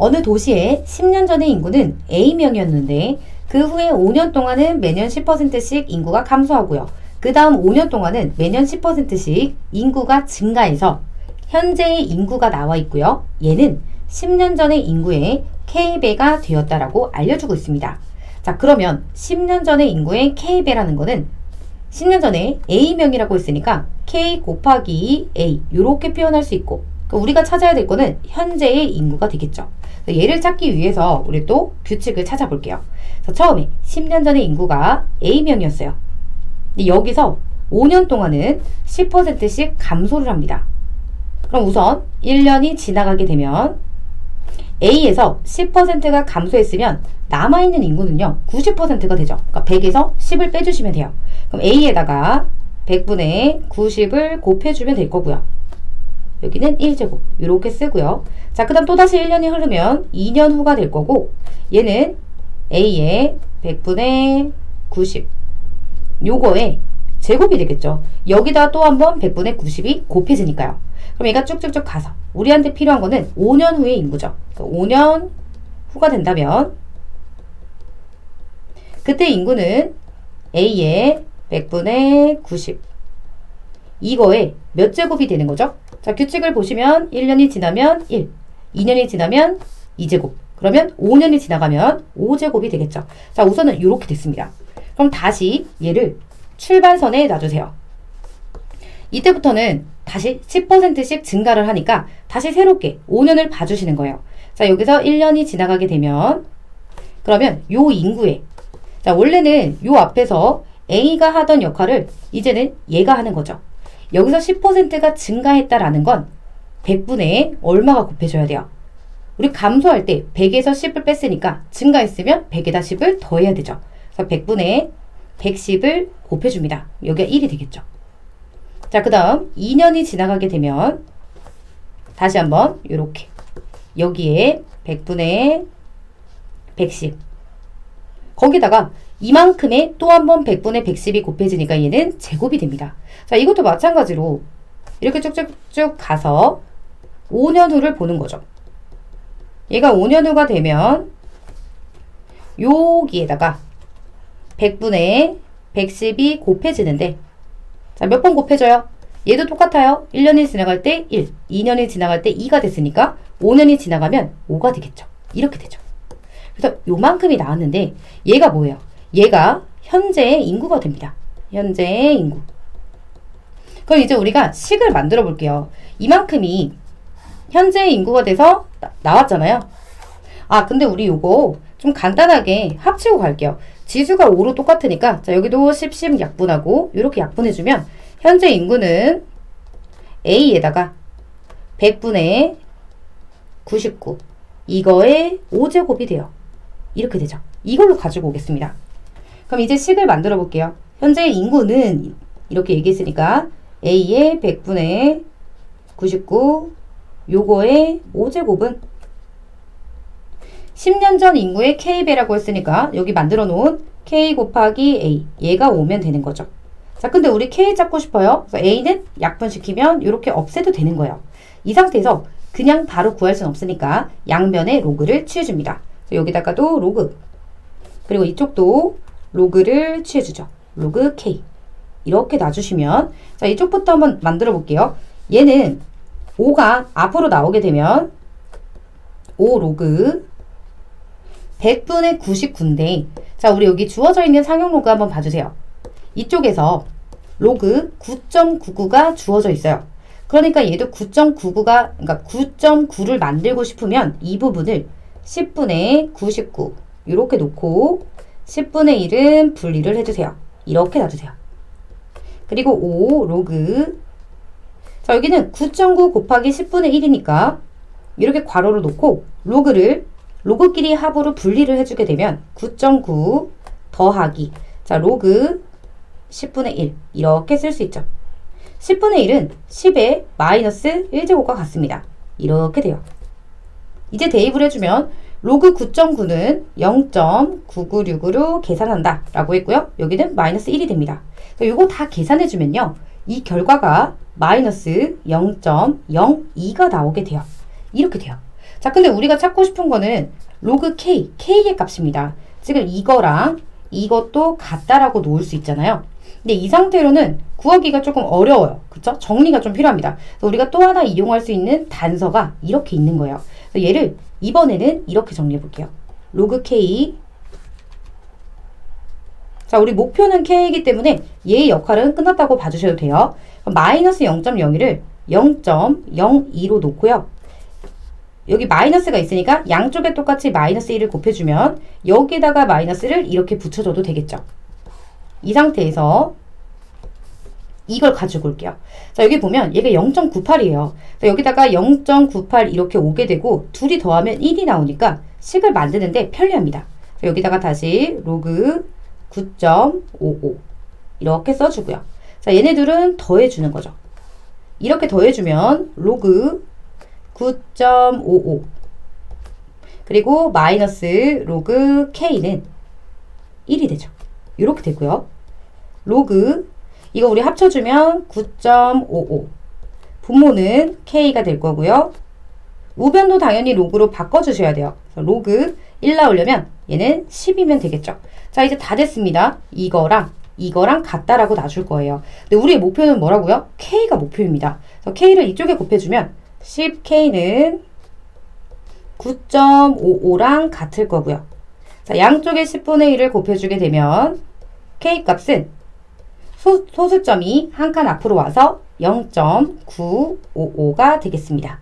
어느 도시의 10년 전의 인구는 A명이었는데 그 후에 5년 동안은 매년 10%씩 인구가 감소하고요. 그 다음 5년 동안은 매년 10%씩 인구가 증가해서 현재의 인구가 나와 있고요. 얘는 10년 전의 인구의 K배가 되었다라고 알려주고 있습니다. 자, 그러면 10년 전의 인구의 K배라는 거는 10년 전에 A명이라고 했으니까 K 곱하기 A 이렇게 표현할 수 있고 그 우리가 찾아야 될 거는 현재의 인구가 되겠죠. 얘를 찾기 위해서 우리 또 규칙을 찾아볼게요. 자, 처음에 10년 전의 인구가 A명이었어요. 근데 여기서 5년 동안은 10%씩 감소를 합니다. 그럼 우선 1년이 지나가게 되면 A에서 10%가 감소했으면 남아있는 인구는요, 90%가 되죠. 그러니까 100에서 10을 빼주시면 돼요. 그럼 A에다가 100분의 90을 곱해주면 될 거고요. 여기는 1제곱. 이렇게 쓰고요. 자, 그 다음 또다시 1년이 흐르면 2년 후가 될 거고, 얘는 A의 100분의 90. 요거에 제곱이 되겠죠. 여기다 또 한 번 100분의 90이 곱해지니까요. 그럼 얘가 쭉쭉쭉 가서 우리한테 필요한 거는 5년 후의 인구죠. 5년 후가 된다면 그때 인구는 A의 100분의 90 이거에 몇 제곱이 되는 거죠? 자, 규칙을 보시면 1년이 지나면 1, 2년이 지나면 2제곱, 그러면 5년이 지나가면 5제곱이 되겠죠. 자, 우선은 이렇게 됐습니다. 그럼 다시 얘를 출발선에 놔주세요. 이때부터는 다시 10%씩 증가를 하니까 다시 새롭게 5년을 봐주시는 거예요. 자, 여기서 1년이 지나가게 되면 그러면 요 인구에 자, 원래는 요 앞에서 A가 하던 역할을 이제는 얘가 하는 거죠. 여기서 10%가 증가했다라는 건 100분의 얼마가 곱해줘야 돼요? 우리 감소할 때 100에서 10을 뺐으니까 증가했으면 100에다 10을 더해야 되죠. 그래서 100분의 110을 곱해줍니다. 여기가 1이 되겠죠. 자, 그 다음 2년이 지나가게 되면 다시 한번 이렇게 여기에 100분의 110 거기다가 이만큼의 또한 번 100분의 110이 곱해지니까 얘는 제곱이 됩니다. 자, 이것도 마찬가지로 이렇게 쭉쭉쭉 가서 5년 후를 보는 거죠. 얘가 5년 후가 되면 여기에다가 100분의 110이 곱해지는데 자, 몇 번 곱해져요? 얘도 똑같아요. 1년이 지나갈 때 1, 2년이 지나갈 때 2가 됐으니까 5년이 지나가면 5가 되겠죠. 이렇게 되죠. 그래서 요만큼이 나왔는데 얘가 뭐예요? 얘가 현재의 인구가 됩니다. 현재의 인구. 그럼 이제 우리가 식을 만들어 볼게요. 이만큼이 현재의 인구가 돼서 나, 왔잖아요 아, 근데 우리 요거 좀 간단하게 합치고 갈게요. 지수가 5로 똑같으니까 자, 여기도 10, 10 약분하고 이렇게 약분해주면 현재 인구는 A에다가 100분의 99 이거의 5제곱이 돼요. 이렇게 되죠. 이걸로 가지고 오겠습니다. 그럼 이제 식을 만들어 볼게요. 현재 인구는 이렇게 얘기했으니까 A의 100분의 99 요거의 5제곱은 10년 전 인구의 K배라고 했으니까 여기 만들어 놓은 K 곱하기 A 얘가 오면 되는 거죠. 자, 근데 우리 K 잡고 싶어요. 그래서 A는 약분시키면 이렇게 없애도 되는 거예요. 이 상태에서 그냥 바로 구할 수는 없으니까 양변에 로그를 취해줍니다. 여기다가도 로그 그리고 이쪽도 로그를 취해주죠. 로그 K 이렇게 놔주시면 자 이쪽부터 한번 만들어 볼게요. 얘는 5가 앞으로 나오게 되면 5 로그 100분의 99인데 자 우리 여기 주어져 있는 상용 로그 한번 봐주세요. 이쪽에서 로그 9.99가 주어져 있어요. 그러니까 얘도 9.99가 그러니까 9.9를 만들고 싶으면 이 부분을 10분의 99 이렇게 놓고 10분의 1은 분리를 해주세요. 이렇게 놔주세요. 그리고 5 로그 자 여기는 9.9 곱하기 10분의 1이니까 이렇게 괄호를 놓고 로그를 로그끼리 합으로 분리를 해주게 되면 9.9 더하기 자 로그 10분의 1 이렇게 쓸 수 있죠. 10분의 1은 10의 마이너스 1제곱과 같습니다. 이렇게 돼요. 이제 대입을 해주면 로그 9.9는 0.996으로 계산한다 라고 했고요. 여기는 마이너스 1이 됩니다. 이거 다 계산해주면요. 이 결과가 마이너스 0.02가 나오게 돼요. 이렇게 돼요. 자, 근데 우리가 찾고 싶은 거는 로그 K, K의 값입니다. 지금 이거랑 이것도 같다라고 놓을 수 있잖아요. 근데 이 상태로는 구하기가 조금 어려워요. 그쵸? 정리가 좀 필요합니다. 우리가 또 하나 이용할 수 있는 단서가 이렇게 있는 거예요. 얘를 이번에는 이렇게 정리해 볼게요. 로그 K 자, 우리 목표는 K이기 때문에 얘의 역할은 끝났다고 봐주셔도 돼요. 마이너스 0.01을 0.02로 놓고요. 여기 마이너스가 있으니까 양쪽에 똑같이 마이너스 1을 곱해주면 여기다가 마이너스를 이렇게 붙여줘도 되겠죠. 이 상태에서 이걸 가지고 올게요. 자, 여기 보면 얘가 0.98이에요. 여기다가 0.98 이렇게 오게 되고 둘이 더하면 1이 나오니까 식을 만드는데 편리합니다. 여기다가 다시 로그 9.55 이렇게 써주고요. 자, 얘네들은 더해주는 거죠. 이렇게 더해주면 로그 9.55 그리고 마이너스 로그 k는 1이 되죠. 이렇게 되고요. 로그 이거 우리 합쳐주면 9.55 분모는 k가 될 거고요. 우변도 당연히 로그로 바꿔주셔야 돼요. 로그 1 나오려면 얘는 10이면 되겠죠. 자 이제 다 됐습니다. 이거랑 이거랑 같다라고 놔줄 거예요. 근데 우리의 목표는 뭐라고요? k가 목표입니다. 그래서 k를 이쪽에 곱해주면 10k는 9.55랑 같을 거고요. 자, 양쪽에 10분의 1을 곱해주게 되면 k 값은 소, 소수점이 한 칸 앞으로 와서 0.955가 되겠습니다.